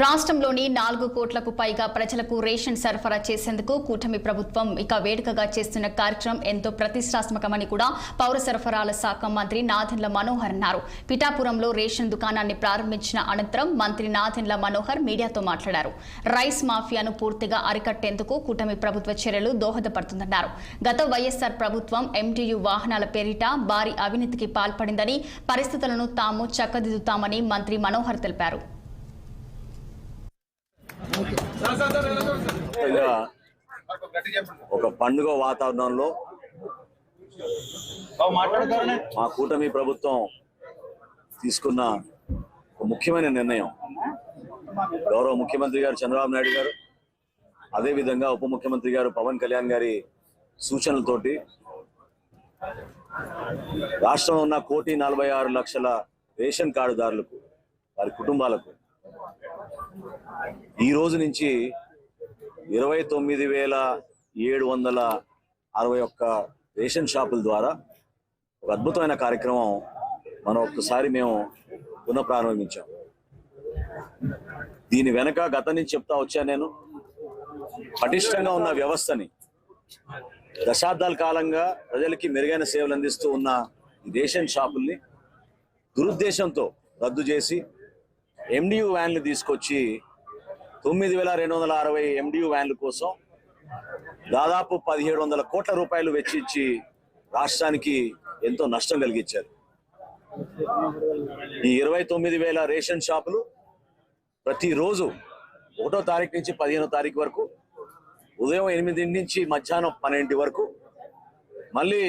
రాష్ట్రంలోని నాలుగు కోట్లకు పైగా ప్రజలకు రేషన్ సరఫరా చేసేందుకు కూటమి ప్రభుత్వం ఇక వేడుకగా చేస్తున్న కార్యక్రమం ఎంతో ప్రతిష్టాత్మకమని కూడా పౌర సరఫరాల శాఖ మంత్రి నాదెండ్ల మనోహర్ అన్నారు. పిఠాపురంలో రేషన్ దుకాణాన్ని ప్రారంభించిన అనంతరం మంత్రి నాదెండ్ల మనోహర్ మీడియాతో మాట్లాడారు. రైస్ మాఫియాను పూర్తిగా అరికట్టేందుకు కూటమి ప్రభుత్వ చర్యలు దోహదపడుతుందన్నారు. గత వైఎస్ఆర్ ప్రభుత్వం ఎంటీయూ వాహనాల పేరిట భారీ అవినీతికి పాల్పడిందని పరిస్థితులను తాము చక్కదిద్దుతామని మంత్రి మనోహర్ తెలిపారు. ఒక పండుగ వాతావరణంలో మా కూటమి ప్రభుత్వం తీసుకున్న ఒక ముఖ్యమైన నిర్ణయం. గౌరవ ముఖ్యమంత్రి గారు చంద్రబాబు నాయుడు గారు అదేవిధంగా ఉప ముఖ్యమంత్రి గారు పవన్ కళ్యాణ్ గారి సూచనలతోటి రాష్ట్రంలో ఉన్న కోటి నలభై ఆరు లక్షల రేషన్ కార్డుదారులకు వారి కుటుంబాలకు ఈ రోజు నుంచి ఇరవై తొమ్మిది వేల ఏడు వందల అరవై ఒక్క రేషన్ షాపుల ద్వారా ఒక అద్భుతమైన కార్యక్రమం మనం ఒక్కసారి మేము పునఃప్రారంభించాం. దీని వెనక గత నుంచి చెప్తా వచ్చాను నేను? పటిష్టంగా ఉన్న వ్యవస్థని దశాబ్దాల కాలంగా ప్రజలకి మెరుగైన సేవలు అందిస్తూ ఉన్న ఈ రేషన్ షాపుల్ని దురుద్దేశంతో రద్దు చేసి ఎండియు వ్యాన్లు తీసుకొచ్చి తొమ్మిది వేల రెండు వందల అరవై ఎండియు వ్యాన్ల కోసం దాదాపు పదిహేడు వందల కోట్ల రూపాయలు వెచ్చించి రాష్ట్రానికి ఎంతో నష్టం కలిగించారు. ఈ ఇరవై తొమ్మిది వేల రేషన్ షాపులు ప్రతిరోజు ఒకటో తారీఖు నుంచి పదిహేనో తారీఖు వరకు ఉదయం ఎనిమిది నుంచి మధ్యాహ్నం పన్నెండు వరకు మళ్ళీ